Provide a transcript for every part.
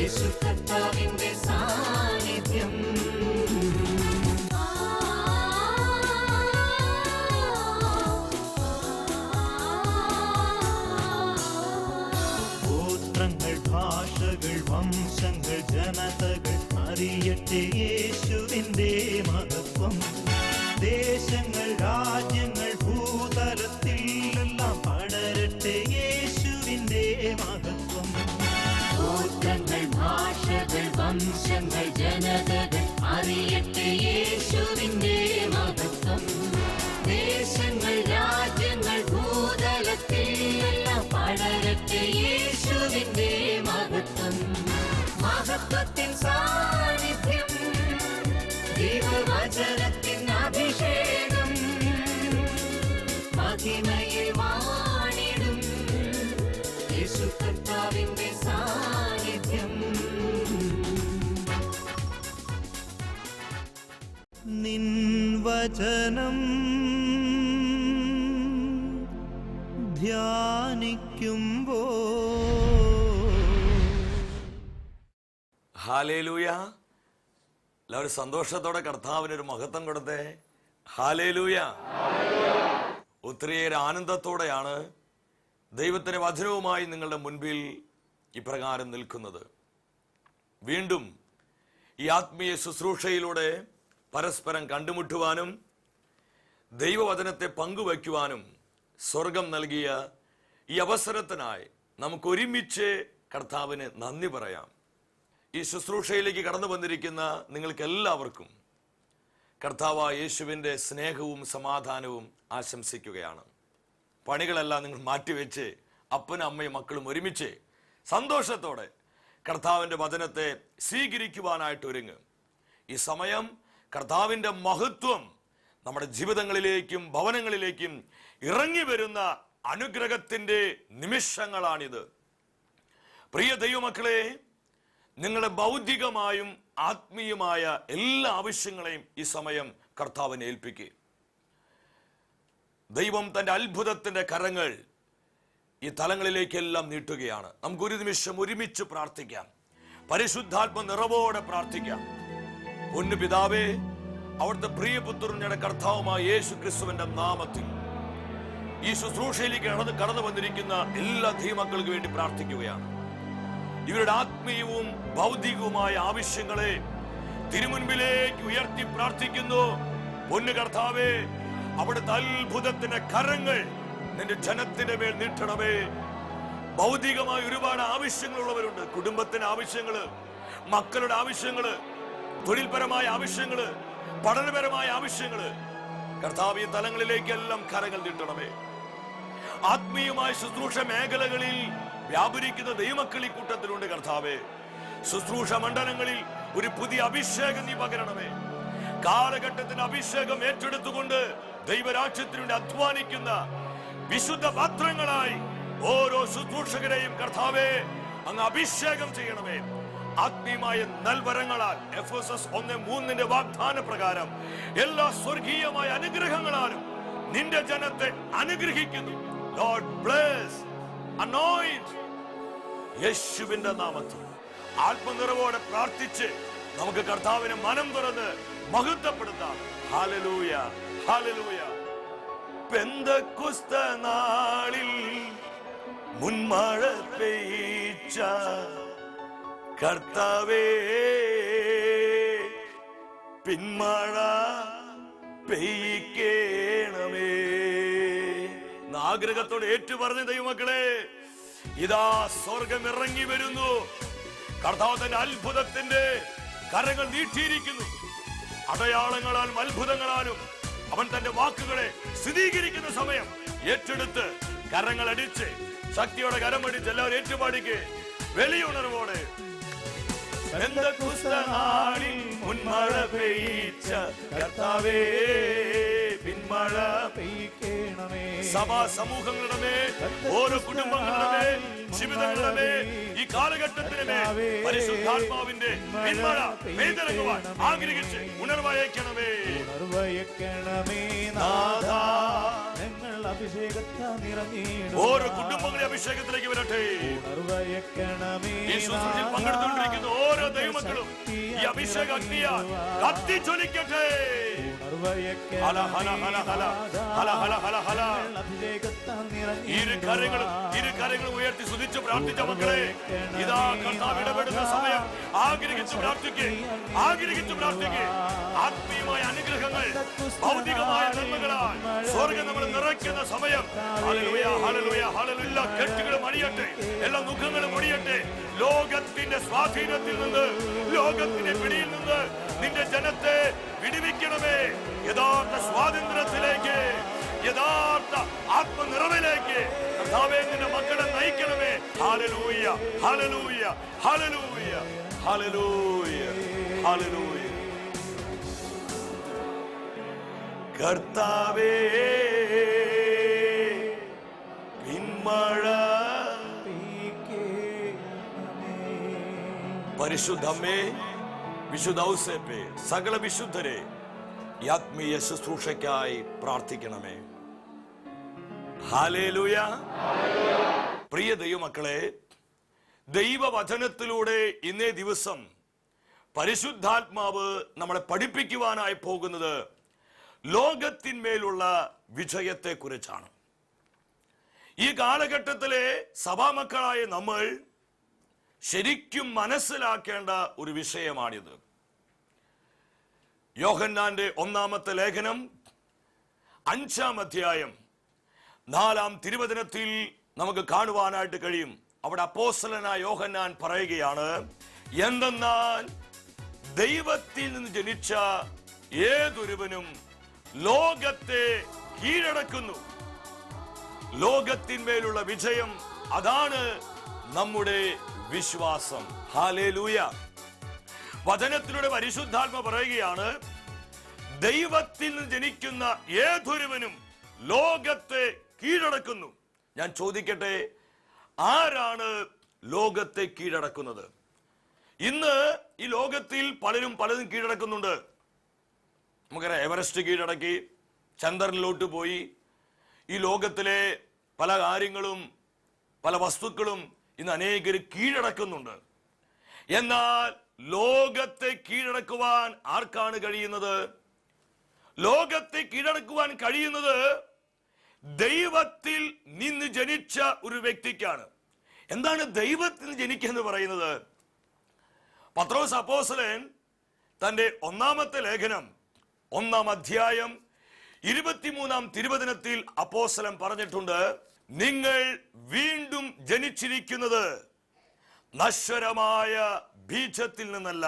Yusuf വചനം ധ്യാനിക്കുമ്പോ hallelujah. എല്ലാവരും സന്തോഷത്തോടെ കർത്താവിന് ഒരു മഹത്വം കൊടുത്തേ. ഹാലേലൂയ. ഒത്തിരിയേറെ ആനന്ദത്തോടെയാണ് ദൈവത്തിന്റെ വചനവുമായി നിങ്ങളുടെ മുൻപിൽ ഇപ്രകാരം നിൽക്കുന്നത്. വീണ്ടും ഈ ആത്മീയ ശുശ്രൂഷയിലൂടെ പരസ്പരം കണ്ടുമുട്ടുവാനും ദൈവവചനത്തെ പങ്കുവയ്ക്കുവാനും സ്വർഗം നൽകിയ ഈ അവസരത്തിനായി നമുക്ക് ഒരുമിച്ച് കർത്താവിന് നന്ദി പറയാം. ഈ ശുശ്രൂഷയിലേക്ക് കടന്നു വന്നിരിക്കുന്ന നിങ്ങൾക്ക് എല്ലാവർക്കും കർത്താവ് യേശുവിന്റെ സ്നേഹവും സമാധാനവും ആശംസിക്കുകയാണ്. പണികളെല്ലാം നിങ്ങൾ മാറ്റിവെച്ച് അപ്പനും അമ്മയും മക്കളും ഒരുമിച്ച് സന്തോഷത്തോടെ കർത്താവിന്റെ വചനത്തെ സ്വീകരിക്കുവാനായിട്ട് ഒരുങ്ങും ഈ സമയം കർത്താവിന്റെ മഹത്വം നമ്മുടെ ജീവിതങ്ങളിലേക്കും ഭവനങ്ങളിലേക്കും ഇറങ്ങി വരുന്ന അനുഗ്രഹത്തിന്റെ നിമിഷങ്ങളാണിത്. പ്രിയ ദൈവമക്കളെ നിങ്ങളുടെ ബൗദ്ധികമായും ആത്മീയമായ എല്ലാ ആവശ്യങ്ങളെയും ഈ സമയം കർത്താവിനെ ഏൽപ്പിക്കുക ദൈവം തന്റെ അത്ഭുതത്തിന്റെ കരങ്ങൾ ഈ തലങ്ങളിലേക്കെല്ലാം നീട്ടുകയാണ്. നമുക്ക് ഒരു നിമിഷം ഒരുമിച്ച് പ്രാർത്ഥിക്കാം. പരിശുദ്ധാത്മ നിറവോടെ പ്രാർത്ഥിക്കാം. ഒന്ന് പിതാവേ അവിടുത്തെ പ്രിയപുത്രന്റെ കർത്താവുമായ യേശു ക്രിസ്തുവിന്റെ നാമത്തിൽ. ഈ ശുശ്രൂഷയിലേക്ക് കടന്നു കടന്നു വന്നിരിക്കുന്ന എല്ലാ ധീമക്കൾക്ക് വേണ്ടി പ്രാർത്ഥിക്കുകയാണ്. ഇവരുടെ ആത്മീയവും ഭൗതികവുമായ ആവശ്യങ്ങളെ തിരുമുൻപിലേക്ക് ഉയർത്തി പ്രാർത്ഥിക്കുന്നു. പൊന്നു കർത്താവേ അവിടുത്തെ അത്ഭുതത്തിന്റെ കരങ്ങൾ നിന്റെ ജനത്തിന്റെ മേൽ നീട്ടണമേ. ഭൗതികമായ ഒരുപാട് ആവശ്യങ്ങളുള്ളവരുണ്ട്. കുടുംബത്തിന്റെ ആവശ്യങ്ങൾ മക്കളുടെ ആവശ്യങ്ങൾ തൊഴിൽപരമായ ആവശ്യങ്ങൾ പഠനപരമായ ആവശ്യങ്ങൾ. കർത്താവ് ഈ തലങ്ങളിലേക്കെല്ലാം കരങ്ങൾ നീട്ടണമേ. ആത്മീയമായ ശുശ്രൂഷ മേഖലകളിൽ വ്യാപരിക്കുന്ന ദൈവക്കളി കൂട്ടത്തിലുണ്ട് കർത്താവേ. ശുശ്രൂഷ മണ്ഡലങ്ങളിൽ ഒരു പുതിയ അഭിഷേകം നീ പകരണമേ. കാലഘട്ടത്തിന് അഭിഷേകം ഏറ്റെടുത്തുകൊണ്ട് ദൈവരാജ്യത്തിനുണ്ട് അധ്വാനിക്കുന്ന വിശുദ്ധ പാത്രങ്ങളായി ഓരോ ശുശ്രൂഷകരെയും കർത്താവേ അങ്ങ് അഭിഷേകം ചെയ്യണമേ. ആത്മീയമായ നൽവരങ്ങളാൽ എഫ് എസ് എസ് ഒന്ന് മൂന്നിന്റെ വാഗ്ദാന പ്രകാരം എല്ലാ സ്വർഗീയമായ അനുഗ്രഹങ്ങളാലും നിന്റെ ജനത്തെ അനുഗ്രഹിക്കുന്നു. ലോർഡ് ബ്ലേസ് യേശുവിന്റെ നാമത്തിൽ ആത്മനിറവോടെ പ്രാർത്ഥിച്ച് നമുക്ക് കർത്താവിനെ മനം തുറന്ന് മഹത്വപ്പെടുത്താം. ഹാലലൂയ ഹാലലൂയ പെന്തക്കുസ്ത മുൻമഴ പെയ്ച്ച കർത്താവേ പിന്മഴ പെയ്യിക്കേണമേ. ആഗ്രഹത്തോട് ഏറ്റു പറഞ്ഞ ദൈവമക്കളെ ഇതാ സ്വർഗം ഇറങ്ങി വരുന്നു. കർത്താവ് തന്റെ അത്ഭുതത്തിന്റെ കരങ്ങൾ നീട്ടിയിരിക്കുന്നു. അടയാളങ്ങളാലും അത്ഭുതങ്ങളാലും അവൻ തന്റെ വാക്കുകളെ സ്ഥിരീകരിക്കുന്ന സമയം. ഏറ്റെടുത്ത് കരങ്ങൾ അടിച്ച് ശക്തിയോടെ കരമടിച്ച് എല്ലാവരും ഏറ്റുപാടിക്ക് വെളിയുണർവോടെ പെന്തക്കുസ്തനാളിൽ മുൻമഴ പെയ്ച്ച കർത്താവേ പിന്മഴ പെയ്ക്കേണമേ സഭാ സമൂഹങ്ങളുടെ മേൽ ഓരോ കുടുംബങ്ങളുടെ മേൽ ജീവിതങ്ങളുടെ മേൽ ഈ കാലഘട്ടത്തിന് മേൽ പരിശുദ്ധാത്മാവിന്റെ പിന്മഴ പെയ്തിറങ്ങുവാൻ ആഗ്രഹിച്ച് ഉണർവയക്കണമേ. ഉണർവയക്കണമേ നാഥാ ഞങ്ങൾ അഭിഷേകത്താൽ ഓരോ കുടുംബങ്ങളെ അഭിഷേകത്തിലേക്ക് വരട്ടെ. ഉണർവയക്കണമേ പങ്കെടുത്തുകൊണ്ടിരിക്കുന്ന ഓരോ ദൈവമക്കളും ഈ അഭിഷേക അഗ്നിയാൽ കത്തി ജ്വലിക്കട്ടെ ഇരു കരങ്ങളും ഇരു കരങ്ങളും ഉയർത്തി സ്തുതിച്ച് പ്രാർത്ഥിച്ച മക്കളെ ഇതാ കർത്താവ് ഇടപെടുന്ന സമയം. ആഗ്രഹിച്ച് പ്രാർത്ഥിക്കേ ആഗ്രഹിച്ച് പ്രാർത്ഥിക്കേ. ആത്മീയമായ അനുഗ്രഹങ്ങൾ ഭൗതികമായ നന്മകളാൽ സ്വർഗം നമ്മൾ നിറയ്ക്കുന്ന സമയം. കെട്ടുകളും അണിയട്ടെ എല്ലാ മുഖങ്ങളും ഒടിയട്ടെ. ലോകത്തിന്റെ സ്വാധീനത്തിൽ നിന്ന് ലോകത്തിന്റെ പിടിയിൽ നിന്ന് നിന്റെ ജനത്തെ വിടിവിക്കണമേ. യഥാർത്ഥ സ്വാതന്ത്ര്യത്തിലേക്ക് യഥാർത്ഥ ആത്മനിറവിലേക്ക് നിന്റെ മക്കളെ നയിക്കണമേ. ഹാലലൂയ ഹാലലൂയ ഹാലലൂയ ഹാലലൂയ ഹാലലൂയ കർത്താവേ പിന്മഴ പരിശുദ്ധമ്മേ വിശുദ്ധ ഔസേപ്പേ സകല വിശുദ്ധരെ ആത്മീയ ശുശ്രൂഷയ്ക്കായി പ്രാർത്ഥിക്കണമേ. ഹാലേലൂയ പ്രിയ ദൈവമക്കളെ ദൈവവചനത്തിലൂടെ ഇന്നേ ദിവസം പരിശുദ്ധാത്മാവ് നമ്മളെ പഠിപ്പിക്കുവാനായി പോകുന്നത് ലോകത്തിന്മേലുള്ള വിജയത്തെക്കുറിച്ചാണ്. ഈ കാലഘട്ടത്തിലെ സഭാമക്കളായ നമ്മൾ ശരിക്കും മനസ്സിലാക്കേണ്ട ഒരു വിഷയമാണിത്. യോഹന്നാന്റെ ഒന്നാമത്തെ ലേഖനം അഞ്ചാം അധ്യായം നാലാം തിരുവചനത്തിൽ നമുക്ക് കാണുവാനായിട്ട് കഴിയും. അവിടെ അപ്പോസ്തലനായ യോഹന്നാൻ പറയുകയാണ് എന്തെന്നാൽ ദൈവത്തിൽ നിന്ന് ജനിച്ച ഏതൊരുവനും ലോകത്തെ കീഴടക്കുന്നു. ലോകത്തിന്മേലുള്ള വിജയം അതാണ് നമ്മുടെ വിശ്വാസം. ഹാലേലൂയ വചനത്തിലൂടെ പരിശുദ്ധാത്മ പറയുകയാണ് ദൈവത്തിൽ നിന്ന് ജനിക്കുന്ന ഏതൊരുവനും ലോകത്തെ കീഴടക്കുന്നു. ഞാൻ ചോദിക്കട്ടെ ആരാണ് ലോകത്തെ കീഴടക്കുന്നത്? ഇന്ന് ഈ ലോകത്തിൽ പലരും പലതും കീഴടക്കുന്നുണ്ട്. നമുക്കറിയാം എവറസ്റ്റ് കീഴടക്കി ചന്ദ്രനിലോട്ട് പോയി. ഈ ലോകത്തിലെ പല കാര്യങ്ങളും പല വസ്തുക്കളും ഇന്ന് അനേകർ കീഴടക്കുന്നുണ്ട്. എന്നാൽ ലോകത്തെ കീഴടക്കുവാൻ ആർക്കാണ് കഴിയുന്നത്? ലോകത്തെ കീഴടക്കുവാൻ കഴിയുന്നത് ദൈവത്തിൽ നിന്ന് ജനിച്ച ഒരു വ്യക്തിക്കാണ്. എന്താണ് ദൈവത്തിൽ നിന്ന് ജനിക്കുക എന്ന് പറയുന്നത്? പത്രോസ് അപ്പോസലൻ തന്റെ ഒന്നാമത്തെ ലേഖനം ഒന്നാം അധ്യായം ഇരുപത്തിമൂന്നാം തിരുവചനത്തിൽ അപ്പോസലം പറഞ്ഞിട്ടുണ്ട് നിങ്ങൾ വീണ്ടും ജനിച്ചിരിക്കുന്നത് നശ്വരമായ ബീജത്തിൽ നിന്നല്ല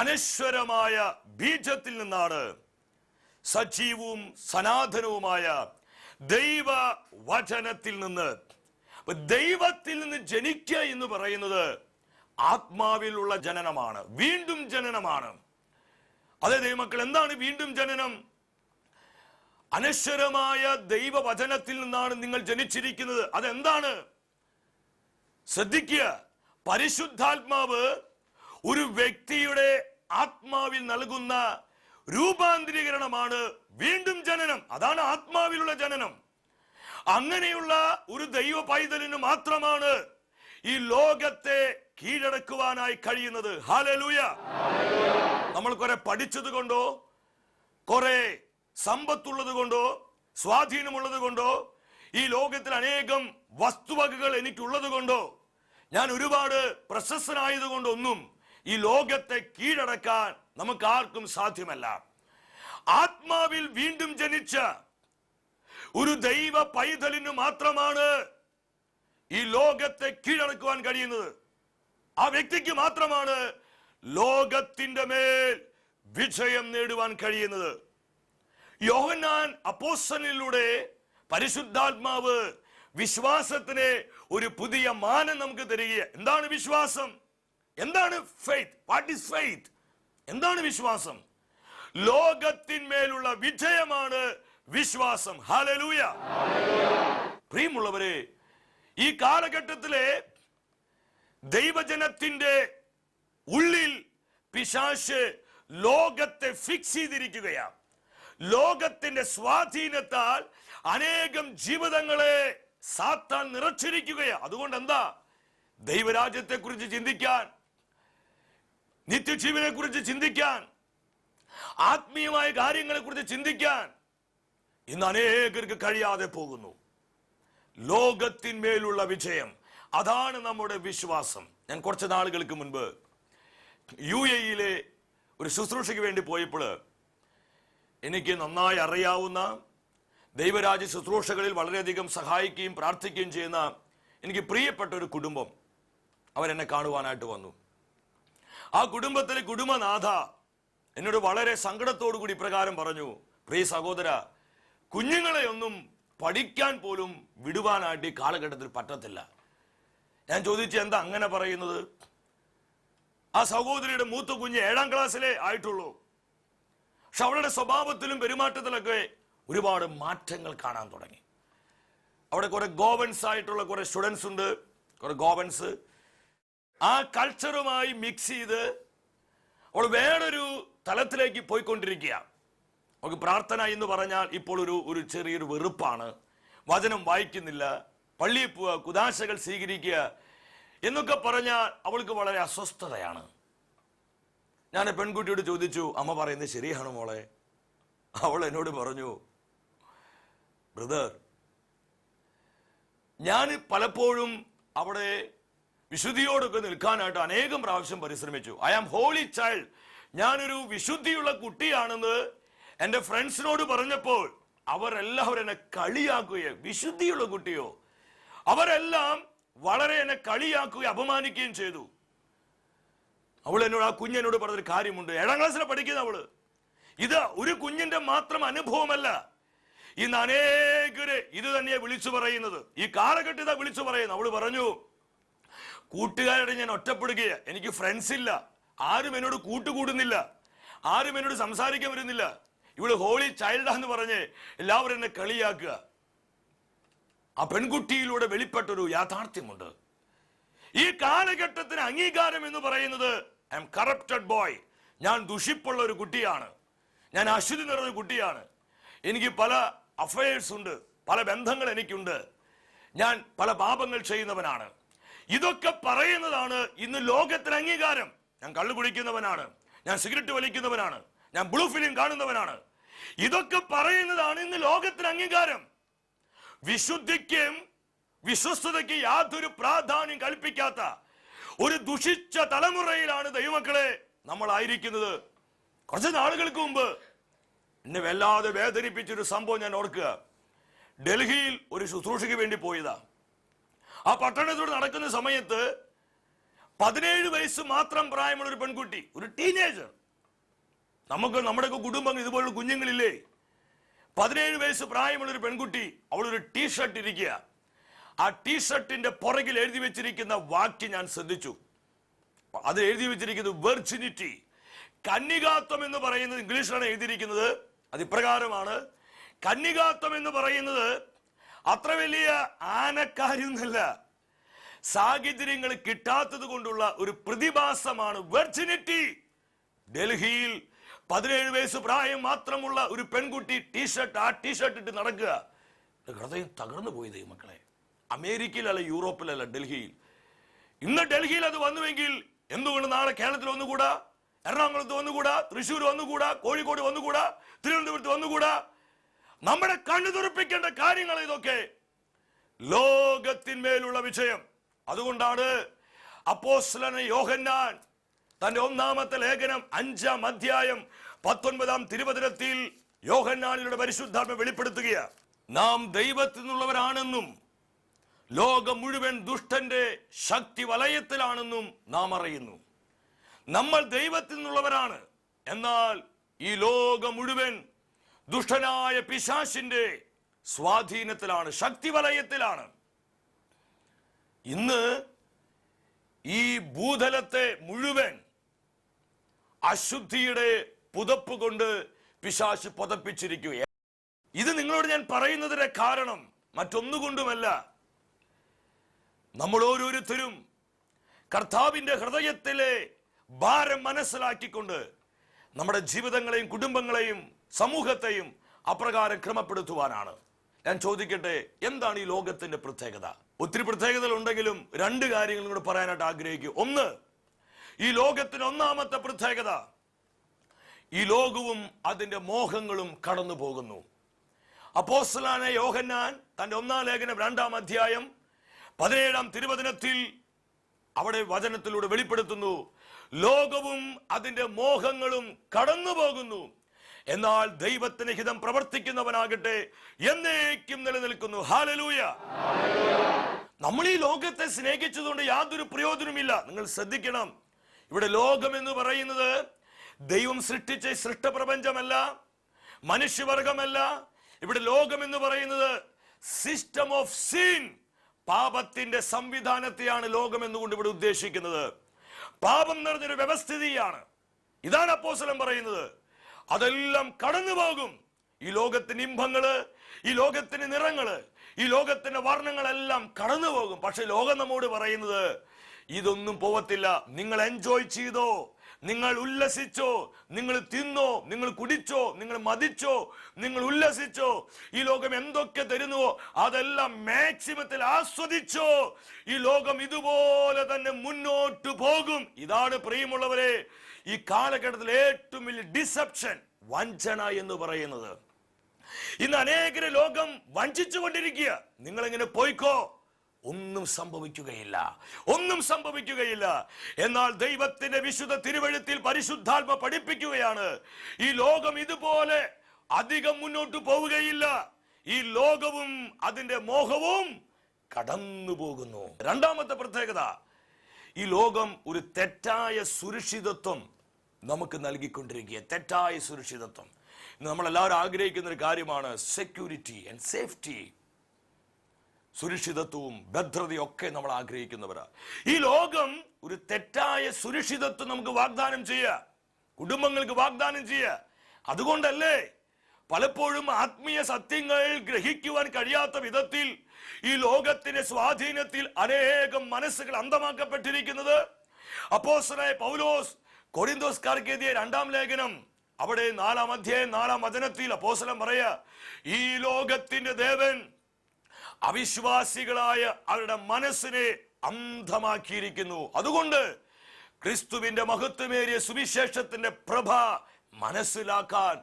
അനശ്വരമായ ബീജത്തിൽ നിന്നാണ്. സജീവവും സനാതനവുമായ ദൈവ വചനത്തിൽ നിന്ന് ദൈവത്തിൽ നിന്ന് ജനിക്കുക എന്ന് പറയുന്നത് ആത്മാവിലുള്ള ജനനമാണ് വീണ്ടും ജനനമാണ്. അതെ ദൈവമക്കൾ എന്താണ് വീണ്ടും ജനനം? അനശ്വരമായ ദൈവവചനത്തിൽ നിന്നാണ് നിങ്ങൾ ജനിച്ചിരിക്കുന്നത്. അതെന്താണ്? ശ്രദ്ധിക്കുക. പരിശുദ്ധാത്മാവ് ഒരു വ്യക്തിയുടെ ആത്മാവിൽ നൽകുന്ന രൂപാന്തരീകരണമാണ് വീണ്ടും ജനനം. അതാണ് ആത്മാവിലുള്ള ജനനം. അങ്ങനെയുള്ള ഒരു ദൈവ പൈതലിന് മാത്രമാണ് ഈ ലോകത്തെ കീഴടക്കുവാനായി കഴിയുന്നത്. ഹാലലൂയ നമ്മൾ കുറെ പഠിച്ചത് കൊണ്ടോ? കുറെ സമ്പത്തുള്ളത് കൊണ്ടോ? സ്വാധീനമുള്ളത് കൊണ്ടോ? ഈ ലോകത്തിൽ അനേകം വസ്തുവകകൾ എനിക്കുള്ളത് കൊണ്ടോ? ഞാൻ ഒരുപാട് പ്രശസ്തനായതുകൊണ്ടൊന്നും ഈ ലോകത്തെ കീഴടക്കാൻ നമുക്ക് ആർക്കും സാധ്യമല്ല. ആത്മാവിൽ വീണ്ടും ജനിച്ച ഒരു ദൈവ പൈതലിന് മാത്രമാണ് ഈ ലോകത്തെ കീഴടക്കുവാൻ കഴിയുന്നത്. ആ വ്യക്തിക്ക് മാത്രമാണ് ലോകത്തിന്റെ മേൽ വിജയം നേടുവാൻ കഴിയുന്നത്. യോഹന്നാൻ അപ്പോസനിലൂടെ പരിശുദ്ധാത്മാവ് വിശ്വാസത്തിന് ഒരു പുതിയ മാനം നമുക്ക് തരിക എന്താണ് വിശ്വാസം? എന്താണ് ഫെയ്ത്ത് വാട്ട് ഈസ് ഫെയ്ത്ത് എന്താണ് വിശ്വാസം? ലോകത്തിന്മേലുള്ള വിജയമാണ് വിശ്വാസം. ഹാലലൂയ പ്രിയമുള്ളവരെ ഈ കാലഘട്ടത്തിലെ ദൈവജനത്തിന്റെ ഉള്ളിൽ പിശാശ് ലോകത്തെ ഫിക്സ് ചെയ്തിരിക്കുകയാണ്. ലോകത്തിന്റെ സ്വാധീനത്താൽ അനേകം ജീവിതങ്ങളെ സാത്താൻ നിറച്ചിരിക്കുകയാണ്. അതുകൊണ്ട് എന്താ ദൈവരാജ്യത്തെ കുറിച്ച് ചിന്തിക്കാൻ നിത്യജീവനെ കുറിച്ച് ചിന്തിക്കാൻ ആത്മീയമായ കാര്യങ്ങളെ കുറിച്ച് ചിന്തിക്കാൻ ഇന്ന് അനേകർക്ക് കഴിയാതെ പോകുന്നു. ലോകത്തിന്മേലുള്ള വിജയം അതാണ് നമ്മുടെ വിശ്വാസം. ഞാൻ കുറച്ച് നാളുകൾക്ക് മുൻപ് യു എയിലെ ഒരു ശുശ്രൂഷയ്ക്ക് വേണ്ടി പോയപ്പോൾ എനിക്ക് നന്നായി അറിയാവുന്ന ദൈവരാജ്യ ശുശ്രൂഷകളിൽ വളരെയധികം സഹായിക്കുകയും പ്രാർത്ഥിക്കുകയും ചെയ്യുന്ന എനിക്ക് പ്രിയപ്പെട്ട ഒരു കുടുംബം അവരെന്നെ കാണുവാനായിട്ട് വന്നു. ആ കുടുംബത്തിലെ കുടുംബനാഥ എന്നോട് വളരെ സങ്കടത്തോടു കൂടി ഇപ്രകാരം പറഞ്ഞു പ്രിയ സഹോദര കുഞ്ഞുങ്ങളെ ഒന്നും പഠിക്കാൻ പോലും വിടുവാനായിട്ട് ഈ കാലഘട്ടത്തിൽ പറ്റത്തില്ല. ഞാൻ ചോദിച്ചു എന്താ അങ്ങനെ പറയുന്നത്? ആ സഹോദരിയുടെ മൂത്ത കുഞ്ഞ് ഏഴാം ക്ലാസ്സിലേ ആയിട്ടുള്ളൂ. പക്ഷെ അവളുടെ സ്വഭാവത്തിലും പെരുമാറ്റത്തിലൊക്കെ ഒരുപാട് മാറ്റങ്ങൾ കാണാൻ തുടങ്ങി. അവിടെ കുറെ ഗോവൻസ് ആയിട്ടുള്ള കുറെ സ്റ്റുഡൻസ് ഉണ്ട്. കുറെ ഗോവൻസ്. ആ കൾച്ചറുമായി മിക്സ് ചെയ്ത് അവൾ വേറൊരു തലത്തിലേക്ക് പോയിക്കൊണ്ടിരിക്കുക. അവൾക്ക് പ്രാർത്ഥന എന്ന് പറഞ്ഞാൽ ഇപ്പോൾ ഒരു ഒരു ചെറിയൊരു വെറുപ്പാണ്. വചനം വായിക്കുന്നില്ല. പള്ളിയിൽ പോവുക കുദാശകൾ സ്വീകരിക്കുക എന്നൊക്കെ പറഞ്ഞാൽ അവൾക്ക് വളരെ അസ്വസ്ഥതയാണ്. ഞാൻ പെൺകുട്ടിയോട് ചോദിച്ചു അമ്മ പറയുന്നത് ശരിയാണ് മോളെ? അവൾ എന്നോട് പറഞ്ഞു ബ്രദർ ഞാൻ പലപ്പോഴും അവിടെ വിശുദ്ധിയോടൊക്കെ നിൽക്കാനായിട്ട് അനേകം പ്രാവശ്യം പരിശ്രമിച്ചു. ഐ ആം ഹോളി ചൈൽഡ് ഞാനൊരു വിശുദ്ധിയുള്ള കുട്ടിയാണെന്ന് എന്റെ ഫ്രണ്ട്സിനോട് പറഞ്ഞപ്പോൾ അവരെല്ലാവരും എന്നെ കളിയാക്കുകയോ വിശുദ്ധിയുള്ള കുട്ടിയോ അവരെല്ലാം വളരെ എന്നെ കളിയാക്കുകയും അപമാനിക്കുകയും ചെയ്തു. അവൾ എന്നോട് ആ കുഞ്ഞെന്നോട് പറഞ്ഞൊരു കാര്യമുണ്ട്. ഏഴാം ക്ലാസ്സിൽ പഠിക്കുന്ന അവൾ. ഇത് ഒരു കുഞ്ഞിന്റെ മാത്രം അനുഭവമല്ല. ഇന്ന് അനേകര് ഇത് തന്നെ വിളിച്ചു പറയുന്നത്. ഈ കാലഘട്ടത്തെ വിളിച്ചു പറയുന്നു അവൾ പറഞ്ഞു കൂട്ടുകാരുടെ ഞാൻ ഒറ്റപ്പെടുകയാണ് എനിക്ക് ഫ്രണ്ട്സ് ഇല്ല. ആരും എന്നോട് കൂട്ടുകൂടുന്നില്ല. ആരും എന്നോട് സംസാരിക്കാൻ വരുന്നില്ല. ഇവൾ ഹോളി ചൈൽഡാന്ന് പറഞ്ഞ് എല്ലാവരും എന്നെ കളിയാക്കുക. ആ പെൺകുട്ടിയിലൂടെ വെളിപ്പെട്ടൊരു യാഥാർത്ഥ്യമുണ്ട്. ഈ കാലഘട്ടത്തിന് അംഗീകാരം എന്ന് പറയുന്നത് ഐ എം കറപ്റ്റഡ് ബോയ് ഞാൻ ദുഷിപ്പുള്ള ഒരു കുട്ടിയാണ്. ഞാൻ അശുദ്ധി നിറഞ്ഞ കുട്ടിയാണ്. എനിക്ക് പല അഫയേഴ്സ് ഉണ്ട് പല ബന്ധങ്ങൾ എനിക്കുണ്ട്. ഞാൻ പല പാപങ്ങൾ ചെയ്യുന്നവനാണ്. ഇതൊക്കെ പറയുന്നതാണ് ഇന്ന് ലോകത്തിന് അംഗീകാരം. ഞാൻ കള്ളു കുടിക്കുന്നവനാണ്. ഞാൻ സിഗരറ്റ് വലിക്കുന്നവനാണ്. ഞാൻ ബ്ലൂ ഫിലിം കാണുന്നവനാണ്. ഇതൊക്കെ പറയുന്നതാണ് ഇന്ന് ലോകത്തിന് അംഗീകാരം. വിശുദ്ധിക്കും വിശ്വസ്തതയ്ക്ക് യാതൊരു പ്രാധാന്യം കൽപ്പിക്കാത്ത ഒരു ദുഷിച്ച തലമുറയിലാണ് ദൈവമക്കളെ നമ്മൾ ആയിരിക്കുന്നത് കുറച്ച് നാളുകൾക്ക് മുമ്പ് എന്നെ വല്ലാതെ വേദനിപ്പിച്ചൊരു സംഭവം ഞാൻ ഓർക്കുക. ഡൽഹിയിൽ ഒരു ശുശ്രൂഷയ്ക്ക് വേണ്ടി പോയതാ. ആ പട്ടണത്തോട് നടക്കുന്ന സമയത്ത് പതിനേഴ് വയസ്സ് മാത്രം പ്രായമുള്ള ഒരു പെൺകുട്ടി ഒരു ടീനേജർ. നമുക്ക് നമ്മുടെയൊക്കെ കുടുംബം ഇതുപോലുള്ള കുഞ്ഞുങ്ങളില്ലേ? പതിനേഴ് വയസ്സ് പ്രായമുള്ള ഒരു പെൺകുട്ടി അവളൊരു ടീഷർട്ട് ഇരിക്കുക. ആ ടീഷർട്ടിന്റെ പുറകിൽ എഴുതി വെച്ചിരിക്കുന്ന വാക്ക് ഞാൻ ശ്രദ്ധിച്ചു. അത് എഴുതി വെച്ചിരിക്കുന്നത് വെർജിനിറ്റി കന്യകാത്വം എന്ന് പറയുന്നത് ഇംഗ്ലീഷിലാണ് എഴുതിയിരിക്കുന്നത്. അത് ഇപ്രകാരമാണ്. കന്യകാത്വം എന്ന് പറയുന്നത് അത്ര വലിയ ആനക്കാര്യൊന്നുമല്ല. സാഹചര്യങ്ങൾ കിട്ടാത്തത് കൊണ്ടുള്ള ഒരു പ്രതിഭാസമാണ് വെർജിനിറ്റി ഡൽഹിയിൽ പതിനേഴ് വയസ്സ് പ്രായം മാത്രമുള്ള ഒരു പെൺകുട്ടി ടീഷർട്ട് ആ ടീഷർട്ട് ഇട്ട് നടക്കുക. ഹൃദയം തകർന്നു പോയി ദൈവമക്കളെ. അമേരിക്കയിലല്ല യൂറോപ്പിലല്ല ഡൽഹിയിൽ. ഇന്ന് ഡൽഹിയിൽ അത് വന്നുവെങ്കിൽ എന്തുകൊണ്ട് നാളെ കേരളത്തിൽ വന്നുകൂടാ? എറണാകുളത്ത് വന്നുകൂടാ? തൃശ്ശൂർ വന്നുകൂടാ? കോഴിക്കോട് വന്നുകൂടാ? തിരുവനന്തപുരത്ത് വന്നുകൂടാ? നമ്മുടെ കണ്ണു തുറപ്പിക്കേണ്ട കാര്യങ്ങൾ ഇതൊക്കെ. ലോകത്തിന്മേലുള്ള വിജയം. അതുകൊണ്ടാണ് അപ്പോസ്ലന യോഹന്നാൻ തന്റെ ഒന്നാമത്തെ ലേഖനം അഞ്ചാം അധ്യായം പത്തൊൻപതാം തിരുവതിരത്തിൽ യോഹന്നാനിലൂടെ പരിശുദ്ധാത്മ വെളിപ്പെടുത്തുകയാണ്. നാം ദൈവത്തിൽ നിന്നുള്ളവരാണെന്നും ലോകം മുഴുവൻ ദുഷ്ടന്റെ ശക്തി വലയത്തിലാണെന്നും നാം അറിയുന്നു. നമ്മൾ ദൈവത്തിൽ നിന്നുള്ളവരാണ്. എന്നാൽ ഈ ലോകം മുഴുവൻ ദുഷ്ടനായ പിശാശിന്റെ സ്വാധീനത്തിലാണ് ശക്തി വലയത്തിലാണ്. ഇന്ന് ഈ ഭൂതലത്തെ മുഴുവൻ അശുദ്ധിയുടെ പുതപ്പ് കൊണ്ട് പിശാശ് പുതപ്പിച്ചിരിക്കുക ഇത് നിങ്ങളോട് ഞാൻ പറയുന്നതിന്റെ കാരണം മറ്റൊന്നുകൊണ്ടുമല്ല. നമ്മൾ ഓരോരുത്തരും കർത്താവിന്റെ ഹൃദയത്തിലെ ഭാരം മനസ്സിലാക്കിക്കൊണ്ട് നമ്മുടെ ജീവിതങ്ങളെയും കുടുംബങ്ങളെയും സമൂഹത്തെയും അപ്രകാരം ക്രമപ്പെടുത്തുവാനാണ്. ഞാൻ ചോദിക്കട്ടെ എന്താണ് ഈ ലോകത്തിന്റെ പ്രത്യേകത? ഒത്തിരി പ്രത്യേകതകൾ ഉണ്ടെങ്കിലും രണ്ട് കാര്യങ്ങളും കൂടെ പറയാനായിട്ട് ആഗ്രഹിക്കും. ഒന്ന് ഈ ലോകത്തിന് ഒന്നാമത്തെ പ്രത്യേകത ഈ ലോകവും അതിന്റെ മോഹങ്ങളും കടന്നു പോകുന്നു. അപ്പോസ്തലനായ യോഹന്നാൻ തന്റെ ഒന്നാം ലേഖനം രണ്ടാം അധ്യായം പതിനേഴാം തിരുവചനത്തിൽ അവിടെ വചനത്തിലൂടെ വെളിപ്പെടുത്തുന്നു ലോകവും അതിന്റെ മോഹങ്ങളും കടന്നു പോകുന്നു. എന്നാൽ ദൈവത്തിന് ഹിതം പ്രവർത്തിക്കുന്നവനാകട്ടെ എന്നേക്കും നിലനിൽക്കുന്നു. ഹാലലൂയ നമ്മൾ ഈ ലോകത്തെ സ്നേഹിച്ചതുകൊണ്ട് യാതൊരു പ്രയോജനമില്ല നിങ്ങൾ ശ്രദ്ധിക്കണം. ഇവിടെ ലോകം എന്ന് പറയുന്നത് ദൈവം സൃഷ്ടിച്ച സൃഷ്ടപ്രപഞ്ചമല്ല മനുഷ്യവർഗമല്ല. ഇവിടെ ലോകം എന്ന് പറയുന്നത് സിസ്റ്റം ഓഫ് സീൻ പാപത്തിന്റെ സംവിധാനത്തെയാണ് ലോകം എന്നുകൊണ്ട് ഇവിടെ ഉദ്ദേശിക്കുന്നത്. പാപം നിറഞ്ഞൊരു വ്യവസ്ഥിതിയാണ്. ഇതാണ് അപ്പോസലം പറയുന്നത്. അതെല്ലാം കടന്നു പോകും ഈ ലോകത്തിന് ഇമ്പങ്ങൾ ഈ ലോകത്തിന് നിറങ്ങൾ ഈ ലോകത്തിന്റെ വർണങ്ങളെല്ലാം കടന്നു പോകും പക്ഷെ ലോകം നമ്മോട് പറയുന്നത് ഇതൊന്നും പോവത്തില്ല. നിങ്ങൾ എൻജോയ് ചെയ്തോ. നിങ്ങൾ ഉല്ലസിച്ചോ. നിങ്ങൾ തിന്നോ. നിങ്ങൾ കുടിച്ചോ. നിങ്ങൾ മതിച്ചോ. നിങ്ങൾ ഉല്ലസിച്ചോ. ഈ ലോകം എന്തൊക്കെ തരുന്നുവോ അതെല്ലാം മാക്സിമത്തിൽ ആസ്വദിച്ചോ. ഈ ലോകം ഇതുപോലെ തന്നെ മുന്നോട്ട് പോകും. ഇതാണ് പ്രിയമുള്ളവരെ ഈ കാലഘട്ടത്തിൽ ഏറ്റവും വലിയ ഡിസപ്ഷൻ വഞ്ചന എന്ന് പറയുന്നത്. ഇന്ന് അനേകരെ ലോകം വഞ്ചിച്ചുകൊണ്ടിരിക്കുക. നിങ്ങൾ എങ്ങനെ പോയിക്കോ? ഒന്നും സംഭവിക്കുകയില്ല. ഒന്നും സംഭവിക്കുകയില്ല. എന്നാൽ ദൈവത്തിന്റെ വിശുദ്ധ തിരുവഴുത്തിൽ പരിശുദ്ധാത്മ പഠിപ്പിക്കുകയാണ്. ഈ ലോകം ഇതുപോലെ അധികം മുന്നോട്ട് പോവുകയില്ല. ഈ ലോകവും അതിന്റെ മോഹവും കടന്നു പോകുന്നു രണ്ടാമത്തെ പ്രത്യേകത ഈ ലോകം ഒരു തെറ്റായ സുരക്ഷിതത്വം നമുക്ക് നൽകിക്കൊണ്ടിരിക്കുക തെറ്റായ സുരക്ഷിതത്വം. നമ്മളെല്ലാവരും ആഗ്രഹിക്കുന്ന ഒരു കാര്യമാണ് സെക്യൂരിറ്റി ആൻഡ് സേഫ്റ്റി സുരക്ഷിതത്വവും ഭദ്രതയും ഒക്കെ നമ്മൾ ആഗ്രഹിക്കുന്നവരാണ് ഈ ലോകം ഒരു തെറ്റായ സുരക്ഷിതത്വം നമുക്ക് വാഗ്ദാനം ചെയ്യുക കുടുംബങ്ങൾക്ക് വാഗ്ദാനം ചെയ്യുക അതുകൊണ്ടല്ലേ പലപ്പോഴും ആത്മീയ സത്യങ്ങൾ ഗ്രഹിക്കുവാൻ കഴിയാത്ത വിധത്തിൽ ഈ ലോകത്തിന്റെ സ്വാധീനത്തിൽ അനേകം മനസ്സുകൾ അന്തമാക്കപ്പെട്ടിരിക്കുന്നത് അപ്പോസ്തലനായ പൗലോസ് കൊറിന്തോസ്കാർക്ക് എഴുതിയ രണ്ടാം ലേഖനം അവിടെ നാലാം അധ്യായം നാലാം വചനത്തിൽ അപ്പോസ്തലൻ പറയുക ഈ ലോകത്തിന്റെ ദേവൻ അവിശ്വാസികളായ അവരുടെ മനസ്സിനെ അന്ധമാക്കിയിരിക്കുന്നു. അതുകൊണ്ട് ക്രിസ്തുവിന്റെ മഹത്വമേറിയ സുവിശേഷത്തിന്റെ പ്രഭ മനസ്സിലാക്കാൻ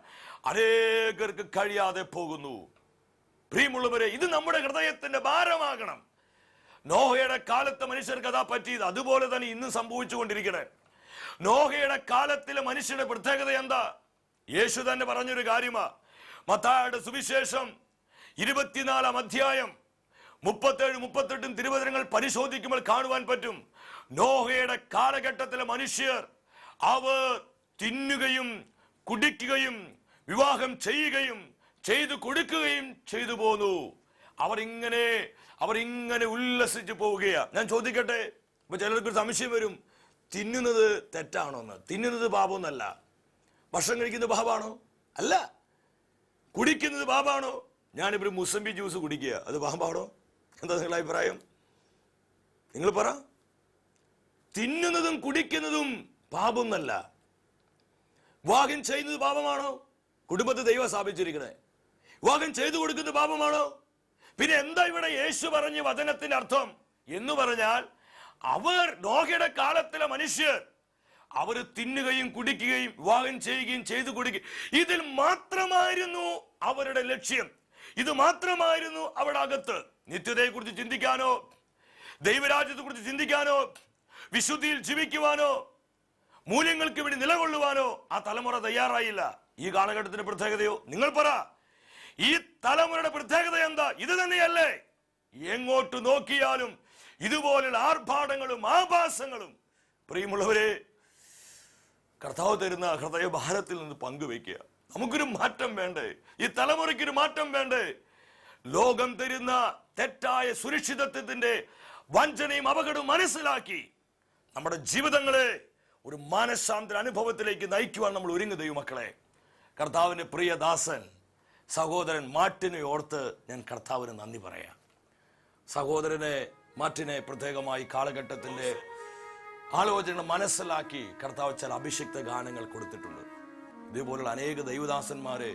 അനേകർക്ക് കഴിയാതെ പോകുന്നു. പ്രിയമുള്ളവരെ ഇത് നമ്മുടെ ഹൃദയത്തിന്റെ ഭാരമാകണം. നോഹയുടെ കാലത്ത് മനുഷ്യർക്ക് അതാ പറ്റിയത്. അതുപോലെ തന്നെ ഇന്ന് സംഭവിച്ചുകൊണ്ടിരിക്കണേ. നോഹയുടെ കാലത്തിലെ മനുഷ്യരുടെ പ്രത്യേകത എന്താ? യേശു തന്നെ പറഞ്ഞൊരു കാര്യമാ. മത്തായുടെ സുവിശേഷം ഇരുപത്തിനാലാം അധ്യായം മുപ്പത്തേഴ് മുപ്പത്തെട്ടും തിരുവചനങ്ങൾ പരിശോധിക്കുമ്പോൾ കാണുവാൻ പറ്റും. നോഹയുടെ കാലഘട്ടത്തിലെ മനുഷ്യർ അവർ തിന്നുകയും കുടിക്കുകയും വിവാഹം ചെയ്യുകയും ചെയ്തു കൊടുക്കുകയും ചെയ്തു പോന്നു. അവരിങ്ങനെ അവരിങ്ങനെ ഉല്ലസിച്ചു പോവുകയാണ് ഞാൻ ചോദിക്കട്ടെ ഇപ്പൊ ചിലർക്ക് സംശയം വരും. തിന്നുന്നത് തെറ്റാണോ എന്ന്? തിന്നുന്നത് പാപമൊന്നല്ല. ഭക്ഷണം കഴിക്കുന്നത് പാപാണോ അല്ല. കുടിക്കുന്നത് പാപാണോ ഞാനിപ്പോൾ മുസംബി ജ്യൂസ് കുടിക്കുക. അത് പാമ്പാണോ എന്താ നിങ്ങളുടെ അഭിപ്രായം? നിങ്ങൾ പറ. തിന്നുന്നതും കുടിക്കുന്നതും പാപം പാപമൊന്നല്ല വിവാഹം ചെയ്യുന്നത് പാപമാണോ? കുടുംബത്തെ ദൈവം സ്ഥാപിച്ചിരിക്കണേ. വിവാഹം ചെയ്തു കൊടുക്കുന്നത് പാപമാണോ? പിന്നെ എന്താ ഇവിടെ യേശു പറഞ്ഞ വചനത്തിന്റെ അർത്ഥം? എന്ന് പറഞ്ഞാൽ അവർ നോഹയുടെ കാലത്തിലെ മനുഷ്യർ അവർ തിന്നുകയും കുടിക്കുകയും വിവാഹം ചെയ്യുകയും ചെയ്തു കൊടുക്കുകയും ഇതിൽ മാത്രമായിരുന്നു അവരുടെ ലക്ഷ്യം. ഇത് മാത്രമായിരുന്നു അവിടെ അകത്ത്. നിത്യതയെ കുറിച്ച് ചിന്തിക്കാനോ ദൈവരാജ്യത്തെ കുറിച്ച് ചിന്തിക്കാനോ വിശുദ്ധിയിൽ ജീവിക്കുവാനോ മൂല്യങ്ങൾക്ക് വേണ്ടി നിലകൊള്ളുവാനോ ആ തലമുറ തയ്യാറായില്ല. ഈ കാലഘട്ടത്തിന്റെ പ്രത്യേകതയോ? നിങ്ങൾ പറ. ഈ തലമുറയുടെ പ്രത്യേകത എന്താ? ഇത് തന്നെയല്ലേ. എങ്ങോട്ട് നോക്കിയാലും ഇതുപോലുള്ള ആർഭാടങ്ങളും ആഭാസങ്ങളും പ്രിയമുള്ളവരെ കർത്താവ് തരുന്ന ഹൃദയഭാരത്തിൽ നിന്ന് പങ്കുവെക്കുക നമുക്കൊരു മാറ്റം വേണ്ടേ? ഈ തലമുറയ്ക്കൊരു മാറ്റം വേണ്ടേ? ലോകം തരുന്ന തെറ്റായ സുരക്ഷിതത്വത്തിന്റെ വഞ്ചനയും അപകടവും മനസ്സിലാക്കി നമ്മുടെ ജീവിതങ്ങളെ ഒരു മാനസാന്തര അനുഭവത്തിലേക്ക് നയിക്കുവാൻ നമ്മൾ ഒരുങ്ങുകയും മക്കളെ കർത്താവിന്റെ പ്രിയദാസൻ സഹോദരൻ മാറ്റിനെ ഓർത്ത് ഞാൻ കർത്താവിന് നന്ദി പറയാം. സഹോദരനെ മാറ്റിനെ പ്രത്യേകമായി കാലഘട്ടത്തിന്റെ ആലോചന മനസ്സിലാക്കി കർത്താവ് ചില അഭിഷിക്ത ഗാനങ്ങൾ കൊടുത്തിട്ടുണ്ട്. ഇതുപോലുള്ള അനേക ദൈവദാസന്മാരെ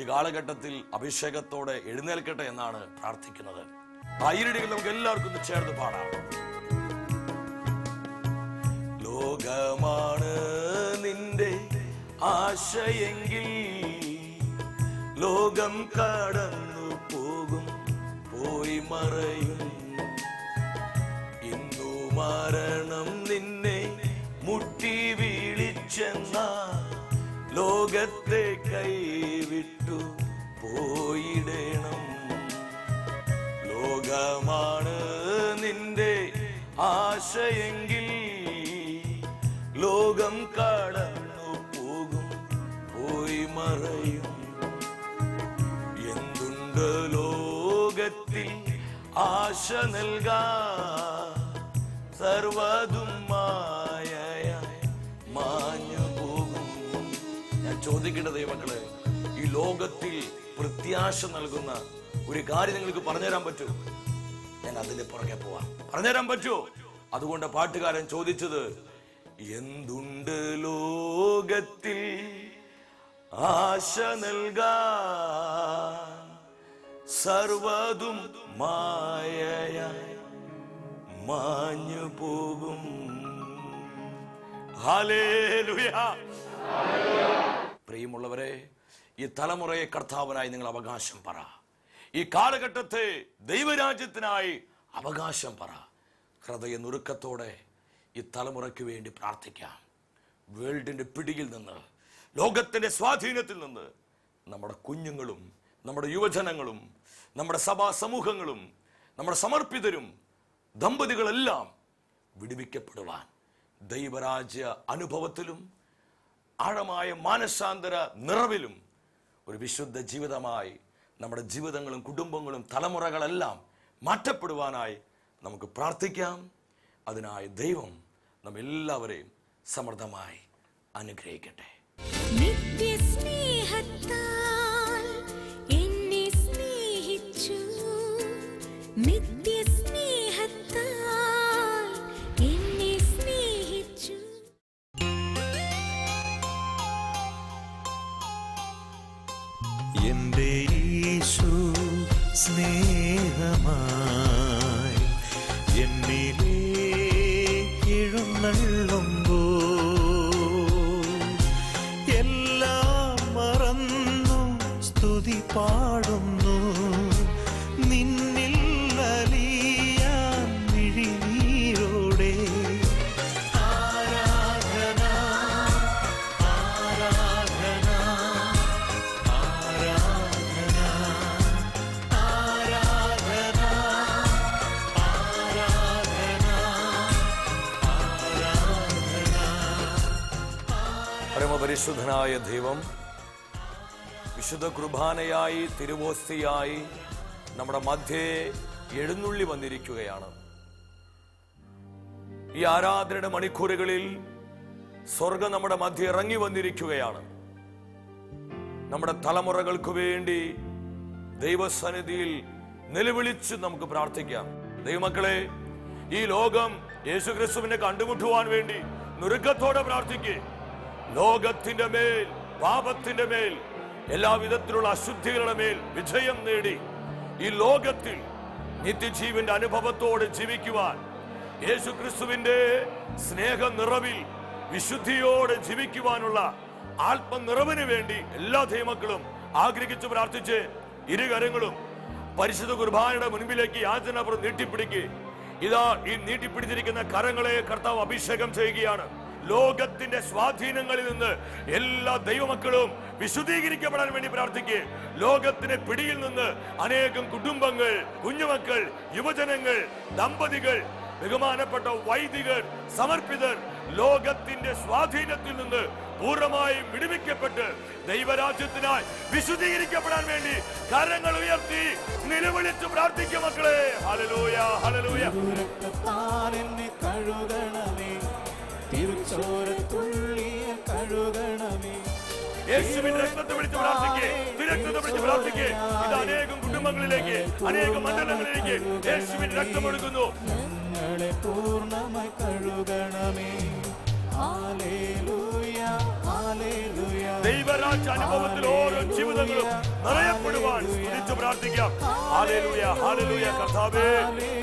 ഈ കാലഘട്ടത്തിൽ അഭിഷേകത്തോടെ എഴുന്നേൽക്കട്ടെ എന്നാണ് പ്രാർത്ഥിക്കുന്നത്. ആയിരടികൾ നമുക്ക് എല്ലാവർക്കും ഒന്ന് ചേർന്ന് പാടാം. ലോകമാണ് നിന്റെ ആശയെങ്കിൽ ലോകം കടന്നു പോകും പോയി മറയും. ഇന്നു മരണം നിന്നെ മുട്ടി വീളിച്ചെന്ന ലോകത്തെ കൈവിട്ടു പോയിടണം ആശയെങ്കിൽ ലോകം കടന്നു പോകും പോയി മറയും. എന്തുണ്ട് ലോകത്തിൽ ആശ നൽകാ? സർവതും മായയായി മാഞ്ഞു പോകും. ഞാൻ ചോദിക്കേണ്ട ദൈവങ്ങളെ ഈ ലോകത്തിൽ പ്രത്യാശ നൽകുന്ന ഒരു കാര്യം നിങ്ങൾക്ക് പറഞ്ഞുതരാൻ പറ്റൂ. ഞാൻ അതിന്റെ പുറകെ പോവാം. പറഞ്ഞുതരാൻ പറ്റുമോ അതുകൊണ്ട് പാട്ടുകാരൻ ചോദിച്ചത് എന്തുണ്ട് ലോകത്തിൽ ആശ നൽകാ സർവതും മായയായി മാഞ്ഞു പോകും. പ്രിയമുള്ളവരെ ഈ തലമുറയെ കർത്താവനായി നിങ്ങൾ അവകാശം പറ. ഈ കാലഘട്ടത്തെ ദൈവരാജ്യത്തിനായി അവകാശം പറ. ഹൃദയ നുറുക്കത്തോടെ ഈ തലമുറയ്ക്ക് വേണ്ടി പ്രാർത്ഥിക്കാം. വേൾഡിന്റെ പിടിയിൽ നിന്ന് ലോകത്തിന്റെ സ്വാധീനത്തിൽ നിന്ന് നമ്മുടെ കുഞ്ഞുങ്ങളും നമ്മുടെ യുവജനങ്ങളും നമ്മുടെ സഭാ സമൂഹങ്ങളും നമ്മുടെ സമർപ്പിതരും ദമ്പതികളെല്ലാം വിടുവിക്കപ്പെടുവാൻ ദൈവരാജ്യ അനുഭവത്തിലും ആഴമായ മാനസാന്തര നിറവിലും ഒരു വിശുദ്ധ ജീവിതമായി നമ്മുടെ ജീവിതങ്ങളും കുടുംബങ്ങളും തലമുറകളെല്ലാം മാറ്റപ്പെടുവാനായി നമുക്ക് പ്രാർത്ഥിക്കാം. അതിനായി ദൈവം നമ്മെല്ലാവരെയും സമൃദ്ധമായി അനുഗ്രഹിക്കട്ടെ. നിത്യസ്നേഹത്താൽ പരമപരിശുദ്ധനായ ദൈവം വിശുദ്ധ കുർബാനയായി തിരുവോസ്തിയായി നമ്മുടെ മധ്യേ എഴുന്നള്ളി വന്നിരിക്കുകയാണ്. ഈ ആരാധനയുടെ മണിക്കൂറുകളിൽ സ്വർഗം നമ്മുടെ മധ്യ ഇറങ്ങി വന്നിരിക്കുകയാണ്. നമ്മുടെ തലമുറകൾക്ക് വേണ്ടി ദൈവസന്നിധിയിൽ നിലവിളിച്ച് നമുക്ക് പ്രാർത്ഥിക്കാം. ദൈവമക്കളെ ഈ ലോകം യേശുക്രിസ്തുവിനെ കണ്ടുമുട്ടുവാൻ വേണ്ടി നുറുക്കത്തോടെ പ്രാർത്ഥിക്കേ. ലോകത്തിന്റെ മേൽ പാപത്തിന്റെ മേൽ എല്ലാവിധത്തിലുള്ള അശുദ്ധികളുടെ മേൽ വിജയം നേടി. ഈ ലോകത്തിൽ നിത്യജീവന്റെ അനുഭവത്തോട് ജീവിക്കുവാൻ യേശു ക്രിസ്തുവിന്റെ സ്നേഹ നിറവിൽ വിശുദ്ധിയോടെ ജീവിക്കുവാനുള്ള ആത്മനിറവിന് വേണ്ടി എല്ലാ ദൈവമക്കളും ആഗ്രഹിച്ചു പ്രാർത്ഥിച്ച് ഇരുകരങ്ങളും പരിശുദ്ധ കുർബാനയുടെ മുൻപിലേക്ക് യാചനാപുരം നീട്ടിപ്പിടിക്കുക ഇതാ ഈ നീട്ടിപ്പിടിച്ചിരിക്കുന്ന കരങ്ങളെ കർത്താവ് അഭിഷേകം ചെയ്യുകയാണ്. ലോകത്തിന്റെ സ്വാധീനങ്ങളിൽ നിന്ന് എല്ലാ ദൈവമക്കളും വിശുദ്ധീകരിക്കപ്പെടാൻ വേണ്ടി പ്രാർത്ഥിക്കുക. ലോകത്തിന്റെ പിടിയിൽ നിന്ന് അനേകം കുടുംബങ്ങൾ കുഞ്ഞുമക്കൾ യുവജനങ്ങൾ ദമ്പതികൾ ബഹുമാനപ്പെട്ട വൈദികർ സമർപ്പിതർ ലോകത്തിന്റെ സ്വാധീനത്തിൽ നിന്ന് പൂർണമായി വിടുവിക്കപ്പെട്ട് ദൈവരാജ്യത്തിനായി വിശുദ്ധീകരിക്കപ്പെടാൻ വേണ്ടി കരങ്ങൾ ഉയർത്തി നിലവിളിച്ച് പ്രാർത്ഥിക്കും മക്കളെ. ഹലലൂയ ഹലലൂയ തിരുരക്തത്താൽ എന്നെ കഴുകണമേ. യേശുവിന്റെ രക്തത്തെ വിളിച്ച് പ്രാർത്ഥിക്കേ. തിരക്തത്തെ വിളിച്ച് പ്രാർത്ഥിക്കേ. ഇത് അനേകം കുടുംബങ്ങളിലേക്ക് അനേകം മണ്ഡലങ്ങളിലേക്ക് യേശുവിന്റെ രക്തം ഒഴുകുന്നു. ഞങ്ങളെ പൂർണമായി കഴുകണമേ. ആലേലൂയ ഹാലേലൂയ ദൈവരാജ്യ അനുഭവത്തിൽ ഓരോ ജീവിതങ്ങളും നിറയപ്പെടുവാൻ സ്തുതിച്ചു പ്രാർത്ഥിക്കാം ഹാലലൂയ ഹാലലൂയ കർത്താവേ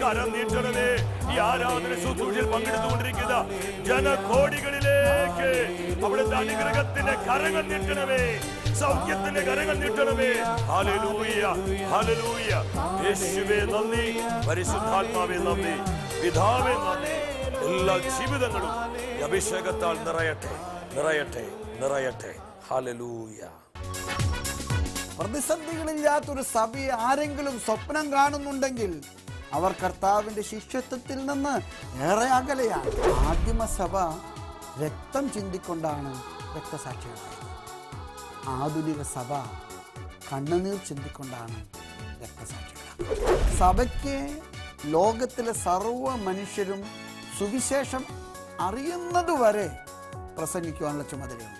കരം നീട്ടണമേ. ഈ ആരാധന ശുശ്രൂഷയിൽ പങ്കെടുത്തുകൊണ്ടിരിക്കുന്ന ജനകോടികളിലേക്ക് അവിടുത്തെ അനുഗ്രഹത്തിന്റെ കരങ്ങൾ നീട്ടണമേ. സൗഖ്യത്തിന്റെ കരങ്ങൾ നീട്ടണമേ. ഹാലലൂയ ഹാലലൂയ യേശുവേ നന്ദി. പരിശുദ്ധാത്മാവേ നന്ദി. പിതാവേ നന്ദി. എല്ലാ ജീവിതങ്ങളും അഭിഷേകത്താൽ നിറയട്ടെ നിറയട്ടെ നിറയട്ടെ. ഹാലലൂയ പ്രതിസന്ധികളില്ലാത്തൊരു സഭയെ ആരെങ്കിലും സ്വപ്നം കാണുന്നുണ്ടെങ്കിൽ അവർ കർത്താവിന്റെ ശിഷ്യത്വത്തിൽ നിന്ന് ഏറെ അകലെയാണ്. ആദിമസഭ രക്തം ചിന്തിക്കൊണ്ടാണ് രക്തസാക്ഷിയുണ്ടായത് ആധുനിക സഭ കണ്ണുനീർ ചിന്തിക്കൊണ്ടാണ് രക്തസാക്ഷി സഭയ്ക്ക് ലോകത്തിലെ സർവ മനുഷ്യരും സുവിശേഷം അറിയുന്നതുവരെ പ്രസംഗിക്കുവാനുള്ള ചുമതലയുണ്ട്.